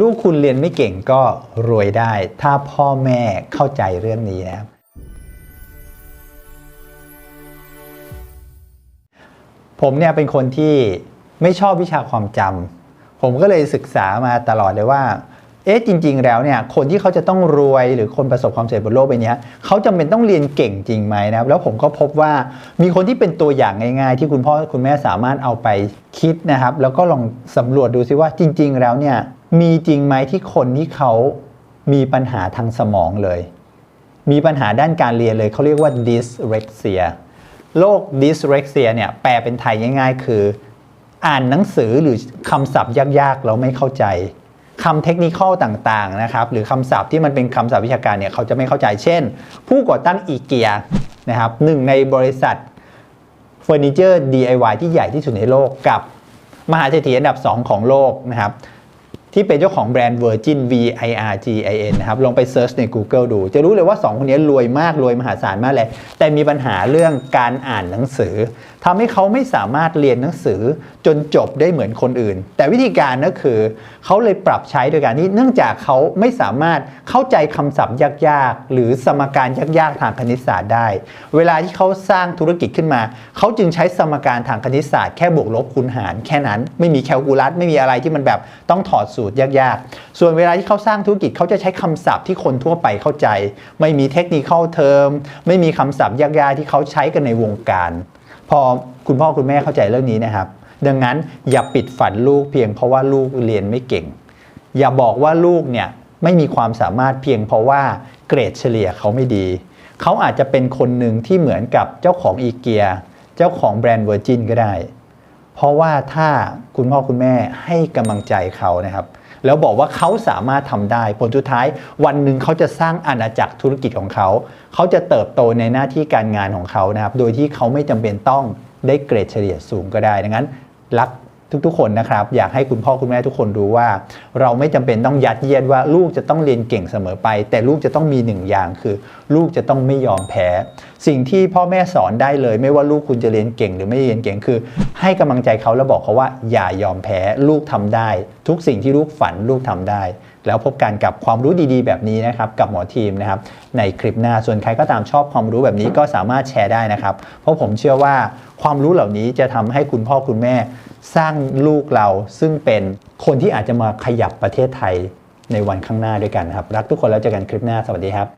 ลูกคุณเรียนไม่เก่งก็รวยได้ ถ้าพ่อแม่เข้าใจเรื่องนี้นะครับ ผมเนี่ยเป็นคนที่ไม่ชอบวิชาความจำผมก็เลยศึกษามาตลอดเลยว่า เอ๊ะจริง ๆ แล้วเนี่ยคนที่เขาจะต้องรวยหรือคนประสบความสำเร็จบนโลกใบนี้เขาจำเป็นต้องเรียนเก่งจริงไหมนะครับแล้วผมก็พบว่ามีคนที่เป็นตัวอย่างง่ายๆ ที่คุณพ่อคุณแม่สามารถเอาไปคิดนะครับ แล้วก็ลองสำรวจดูซิว่าจริง ๆ แล้วเนี่ยมีจริงไหมที่คนที่เขามีปัญหาทางสมองเลย มีปัญหาด้านการเรียนเลยเขาเรียกว่า dyslexia โรค dyslexia เนี่ยแปลเป็นไทยง่าย ๆ คือ อ่านหนังสือหรือคำศัพท์ยากๆแล้วไม่เข้าใจ คำเทคนิคต่างๆนะครับหรือคำศัพท์ที่มันเป็นคำศัพท์วิชาการเนี่ยเขาจะไม่เข้าใจเช่น ผู้ก่อตั้งอีเกียนะครับหนึ่งในบริษัทเฟอร์นิเจอร์ DIY ที่ใหญ่ที่สุดในโลกกับมหาเศรษฐีอันดับ 2 ของโลกนะครับ ที่เป็นเจ้าของแบรนด์ Virgin V I R G I N นะครับ ลองไปเซิร์ชใน Google ดู จะรู้เลยว่า 2 คนนี้รวยมากรวยมหาศาลมากเลย แต่มีปัญหาเรื่องการอ่านหนังสือทำให้เขาไม่สามารถเรียนหนังสือจนจบได้เหมือนคนอื่น แต่วิธีการก็คือ เขาเลยปรับใช้โดยการที่เนื่องจากเขาไม่สามารถเข้าใจคำศัพท์ยากๆ หรือสมการยากๆ ทางคณิตศาสตร์ได้ เวลาที่เขาสร้างธุรกิจขึ้นมา เขาจึงใช้สมการทางคณิตศาสตร์แค่บวกลบคูณหารแค่นั้น ไม่มีแคลคูลัสไม่มีอะไรที่มันแบบต้องถอดสูตรยากๆ ส่วนเวลาที่เขาสร้างธุรกิจเขาจะใช้คำศัพท์ที่คนทั่วไปเข้าใจ ไม่มีเทคนิคเข้าเทอมไม่มีคำศัพท์ยากๆที่เขาใช้กันในวงการ พอคุณพ่อคุณแม่เข้าใจเรื่องนี้นะครับ ดังนั้นอย่าปิดฝันลูกเพียงเพราะว่าลูกเรียนไม่เก่ง อย่าบอกว่าลูกเนี่ยไม่มีความสามารถเพียงเพราะว่าเกรดเฉลี่ยเขาไม่ดี เขาอาจจะเป็นคนหนึ่งที่เหมือนกับเจ้าของอีเกีย เจ้าของแบรนด์เวอร์จินก็ได้ เพราะว่าถ้าคุณพ่อคุณแม่ให้กำลังใจเขานะครับ แล้วบอกว่าเขาสามารถทำได้ผลสุดท้ายวันหนึ่งเขาจะสร้างอาณาจักรธุรกิจของเขา เขาจะเติบโตในหน้าที่การงานของเขานะครับ โดยที่เขาไม่จำเป็นต้องได้เกรดเฉลี่ยสูงก็ได้ดังนั้นรัก ทุกๆ คนนะครับ อยากให้คุณพ่อคุณแม่ทุกคนรู้ว่า เราไม่จำเป็นต้องยัดเยียดว่าลูกจะต้องเรียนเก่งเสมอไป แต่ลูกจะต้องมีหนึ่งอย่างคือ ลูกจะต้องไม่ยอมแพ้ สิ่งที่พ่อแม่สอนได้เลย ไม่ว่าลูกคุณจะเรียนเก่งหรือไม่เรียนเก่งคือ ให้กำลังใจเขาแล้วบอกเขาว่าอย่ายอมแพ้ลูกทำได้ ทุกสิ่งที่ลูกฝันลูกทำได้ แล้วพบกันกับความรู้ดีๆ แบบนี้นะครับกับหมอทีมนะครับในคลิปหน้าส่วนใครก็ตามชอบความรู้แบบนี้ก็สามารถแชร์ได้นะครับ เพราะผมเชื่อว่าความรู้เหล่านี้จะทำให้คุณพ่อคุณแม่ สร้างลูกเราซึ่งเป็นคนที่อาจจะมาขยับประเทศไทยในวันข้างหน้าด้วยกันนะครับ รักทุกคนแล้วเจอกันคลิปหน้าสวัสดีครับ